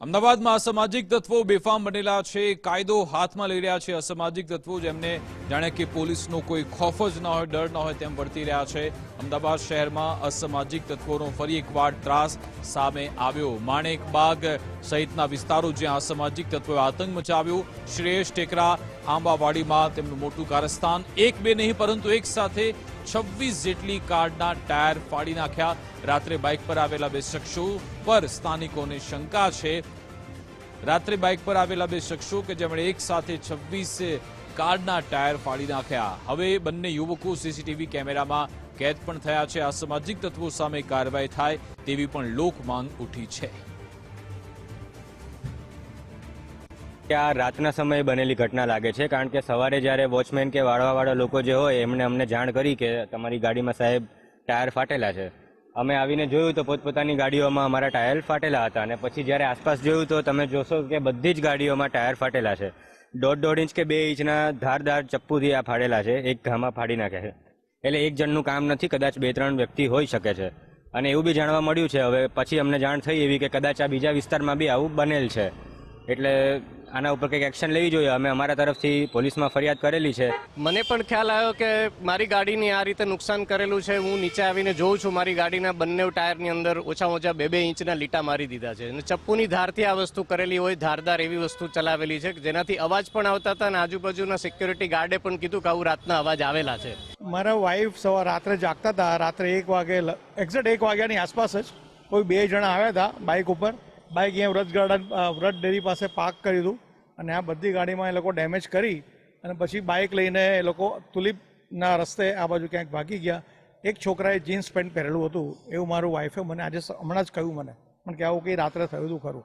અમદાવાદમાં અસામાજિક તત્વો બેફામ બનેલા છે, કાયદો હાથમાં લઈ રહ્યા છે. અસામાજિક તત્વો જેમને જાણે કે પોલીસનો કોઈ ખોફ જ ન હોય, ડર ન હોય તેમ વર્તી રહ્યા છે. અમદાવાદ શહેરમાં અસામાજિક તત્વોનો ફરી એકવાર ત્રાસ સામે આવ્યો. માણેકબાગ સહિતના વિસ્તારો જ્યાં અસામાજિક તત્વોએ આતંક મચાવ્યો. શ્રેયસ ટેકરા આંબાવાડીમાં તેમનું મોટું કારસ્થાન. એક બે નહીં, પરંતુ એક સાથે છવ્વીસ જેટલી કારના ટાયર ફાડી નાખ્યા. રાત્રે બાઇક પર આવેલા બે શખ્સો પર સ્થાનિકોને શંકા છે. રાત્રે બાઇક પર આવેલા બે શખ્સો કે જેમણે એક સાથે છવ્વીસ કારના ટાયર ફાડી નાખ્યા. હવે બંને યુવકો સીસીટીવી કેમેરામાં કેદ પણ થયા છે. અસામાજિક તત્વો સામે કાર્યવાહી થાય તેવી પણ લોક માંગ ઉઠી છે. આ રાતના સમયે બનેલી ઘટના લાગે છે, કારણ કે સવારે જ્યારે વોચમેન કે વાળવાવાળા લોકો જે હોય એમણે અમને જાણ કરી કે તમારી ગાડીમાં સાહેબ ટાયર ફાટેલા છે. અમે આવીને જોયું તો પોતપોતાની ગાડીઓમાં અમારા ટાયર ફાટેલા હતા અને પછી જ્યારે આસપાસ જોયું તો તમે જોશો કે બધી જ ગાડીઓમાં ટાયર ફાટેલા છે. દોઢ દોઢ ઇંચ કે બે ઇંચના ધારદાર ચપ્પુથી આ ફાડેલા છે, એક ઘામાં ફાડી નાખે છે. એટલે એક જણનું કામ નથી, કદાચ બે ત્રણ વ્યક્તિ હોઈ શકે છે. અને એવું બી જાણવા મળ્યું છે, હવે પછી અમને જાણ થઈ એવી કે કદાચ આ બીજા વિસ્તારમાં બી આવું બનેલ છે. એટલે આના ઉપર કંઈક એક્શન લેવી જોઈએ. અમે અમારા તરફથી પોલીસમાં ફરિયાદ કરેલી છે. મને પણ ખ્યાલ આવ્યો કે મારી ગાડીની આ રીતે નુકસાન કરેલું છે. હું નીચે આવીને જોઉં છું. મારી ગાડીના બંને ટાયરની અંદર ઓછામાં ઓછા બે બે ઇંચના લીટા મારી દીધા છે. અને ચપ્પુની ધારથી આ વસ્તુ કરેલી હોય ધારદાર એવી વસ્તુ ચલાવેલી છે કે જેનાથી અવાજ પણ આવતા હતા અને આજુબાજુના સિક્યોરિટી ગાર્ડે પણ કીધું કે આવું રાતના અવાજ આવેલા છે. મારા વાઈફ સવાર રાત્રે જાગતા હતા. રાત્રે એક વાગે એક્ઝેક્ટ એક વાગ્યાની આસપાસ જ કોઈ બે જણા આવ્યા હતા બાઇક ઉપર. બાઇક અહીંયા વ્રત ગાર્ડન વ્રત ડેરી પાસે પાર્ક કર્યું હતું અને આ બધી ગાડીમાં એ લોકો ડેમેજ કરી અને પછી બાઇક લઈને એ લોકો તુલિપના રસ્તે આ બાજુ ક્યાંક ભાગી ગયા. એક છોકરાએ જીન્સ પેન્ટ પહેરેલું હતું. એવું મારું વાઈફે મને આજે હમણાં જ કહ્યું મને. પણ કે આવું કંઈ રાત્રે થયું હતું ખરું.